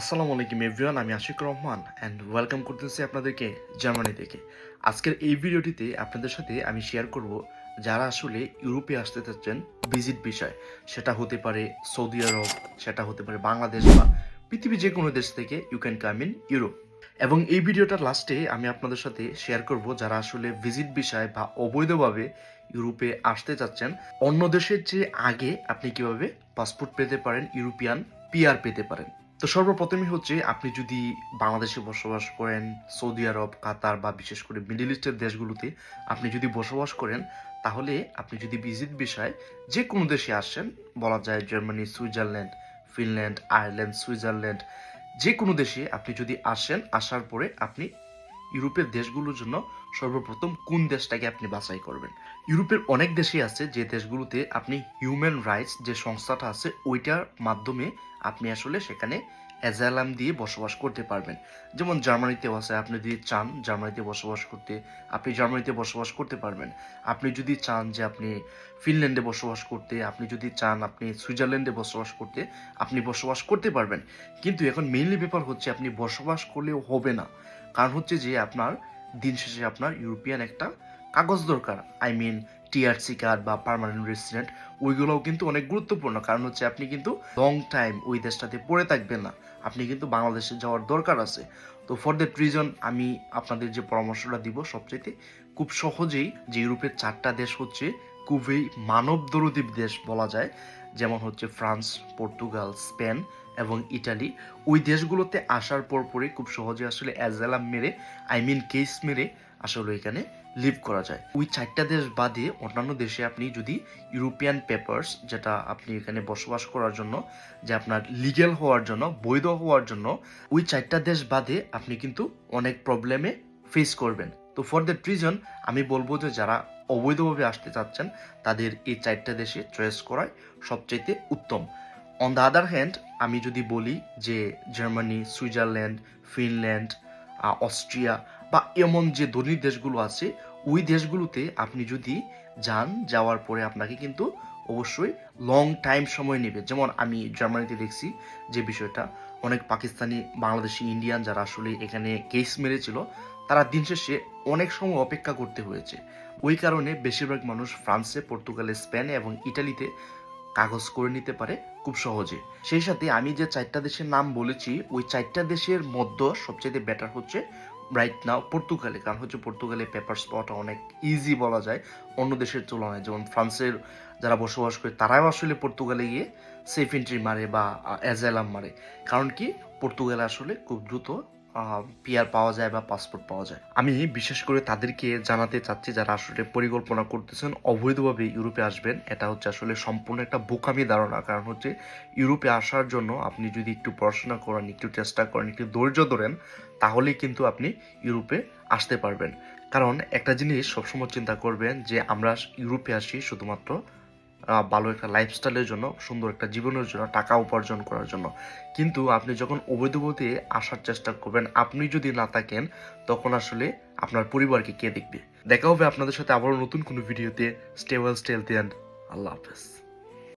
আসসালামু আলাইকুম এভরিওয়ান, আমি আশিক রহমান অ্যান্ড ওয়েলকাম করতেছি আপনাদেরকে জার্মানি থেকে। আজকের এই ভিডিওটিতে আপনাদের সাথে আমি শেয়ার করব যারা আসলে ইউরোপে আসতে চাচ্ছেন ভিজিট বিষয়। সেটা হতে পারে সৌদি আরব, সেটা হতে পারে বাংলাদেশ বা পৃথিবীর যে কোনো দেশ থেকে you can come in Europe এবং এই ভিডিওটার লাস্টে আমি আপনাদের সাথে শেয়ার করব যারা আসলে ভিজিট বিষয় বা অবৈধভাবে ইউরোপে আসতে চাচ্ছেন। অন্য দেশের চেয়ে আগে আপনি কীভাবে পাসপোর্ট পেতে পারেন ইউরোপিয়ান পিআর পেতে পারেন। তো সর্বপ্রথমই হচ্ছে আপনি যদি বাংলাদেশে বসবাস করেন, সৌদি আরব, কাতার বা বিশেষ করে মিডিল ইস্টের দেশগুলোতে আপনি যদি বসবাস করেন, তাহলে আপনি যদি ভিজিট বিষয় যে কোনো দেশে আসেন, বলা যায় Germany, Switzerland, Finland, Ireland, Switzerland যে কোনো দেশে আপনি যদি আসেন, আসার পরে আপনি ইউরোপের দেশগুলোর জন্য সর্বপ্রথম কোন দেশটাকে আপনি বাছাই করবেন? ইউরোপের অনেক দেশই আছে যে দেশগুলোতে আপনি হিউম্যান রাইটস যে সংস্থাটা আছে, ওইটার মাধ্যমে আপনি আসলে সেখানে অ্যাজালাম দিয়ে বসবাস করতে পারবেন। যেমন জার্মানিতেও আছে, আপনি যদি চান জার্মানিতে বসবাস করতে, আপনি জার্মানিতে বসবাস করতে পারবেন। আপনি যদি চান যে আপনি ফিনল্যান্ডে বসবাস করতে, আপনি যদি চান আপনি সুইজারল্যান্ডে বসবাস করতে, আপনি বসবাস করতে পারবেন। কিন্তু এখন মেইনলি ব্যাপার হচ্ছে আপনি বসবাস করলেও হবে না। কারণ হচ্ছে যে আপনার দিন শেষে আপনার ইউরোপিয়ান একটা কাগজ দরকার। আই মিন টিআরসি কার্ড বা পার্মানেন্ট রেসিডেন্ট ওইগুলোও কিন্তু অনেক গুরুত্বপূর্ণ। কারণ হচ্ছে আপনি কিন্তু লং টাইম ওই দেশটাতে পড়ে থাকবেন না। আপনি কিন্তু বাংলাদেশে যাওয়ার দরকার আছে। তো ফর দ্যাট রিজন আমি আপনাদের যে পরামর্শটা দিব সবচেয়ে খুব সহজেই যে ইউরোপের চারটা দেশ হচ্ছে খুবই মানব দরদী দেশ বলা যায়, যেমন হচ্ছে ফ্রান্স, পর্তুগাল, স্পেন এবং ইটালি। ওই দেশগুলোতে আসার পর পরই খুব সহজে আসলে অ্যাজালাম মেরে, আই মিন কেস মেরে আসলে এখানে লিভ করা যায়। ওই চারটা দেশ বাদে অন্যান্য দেশে আপনি যদি ইউরোপিয়ান পেপার্স, যেটা আপনি এখানে বসবাস করার জন্য, যে আপনার লিগেল হওয়ার জন্য, বৈধ হওয়ার জন্য, ওই চারটা দেশ বাদে আপনি কিন্তু অনেক প্রবলেমে ফেস করবেন। তো ফর দ্যাট রিজন আমি বলব যে যারা অবৈধভাবে আসতে চাচ্ছেন, তাদের এই চারটা দেশে চয়েস করাই সবচাইতে উত্তম। অন দ্য আদার হ্যান্ড আমি যদি বলি যে জার্মানি সুইজারল্যান্ড ফিনল্যান্ড অস্ট্রিয়া বা এমন যে ধনী দেশগুলো আছে ওই দেশগুলোতে আপনি যদি যান, যাওয়ার পরে আপনাকে কিন্তু অবশ্যই লং টাইম সময় নেবে। যেমন আমি জার্মানিতে দেখছি যে বিষয়টা, অনেক পাকিস্তানি, বাংলাদেশি ইন্ডিয়ান যারা আসলে এখানে কেস মেরেছিল, তারা দিন শেষে অনেক সময় অপেক্ষা করতে হয়েছে। ওই কারণে বেশিরভাগ মানুষ ফ্রান্সে, পর্তুগালে, স্পেনে এবং ইটালিতে কাগজ করে নিতে পারে খুব সহজে। সেই সাথে আমি যে চারটা দেশের নাম বলেছি, ওই চারটা দেশের মধ্যে সবচেয়ে বেটার হচ্ছে রাইট নাও পর্তুগালে কারণ হচ্ছে পর্তুগালে পেপার স্পট অনেক ইজি বলা যায় অন্য দেশের তুলনায়। যেমন ফ্রান্সের যারা বসবাস করে, তারাও আসলে পর্তুগালে গিয়ে সেফ এন্ট্রি মারে বা অ্যাজেলাম মারে। কারণ কি? পর্তুগালে আসলে খুব দ্রুত পিআর পাওয়া যায় বা পাসপোর্ট পাওয়া যায়। আমি বিশেষ করে তাদেরকে জানাতে চাচ্ছি যারা আসলে পরিকল্পনা করতেছেন, অবৈধভাবে ইউরোপে আসবেন। এটা হচ্ছে আসলে সম্পূর্ণ একটা বোকামি ধারণা। কারণ হচ্ছে ইউরোপে আসার জন্য আপনি যদি একটু পড়াশোনা করেন, একটু চেষ্টা করেন, একটু ধৈর্য ধরেন, তাহলেই কিন্তু আপনি ইউরোপে আসতে পারবেন। কারণ একটা জিনিস সবসময় চিন্তা করবেন যে আমরা ইউরোপে আসি শুধুমাত্র ভালো একটা লাইফস্টাইলের জন্য, সুন্দর একটা জীবনের জন্য, টাকা উপার্জন করার জন্য। কিন্তু আপনি যখন অবৈধভাবে আসার চেষ্টা করবেন, আপনি যদি না থাকেন, তখন আসলে আপনার পরিবারকে কে দেখবে? দেখা হবে আপনাদের সাথে আবারও নতুন কোনো ভিডিওতে স্টেবল স্টেল দেন আল্লাহ হাফেজ।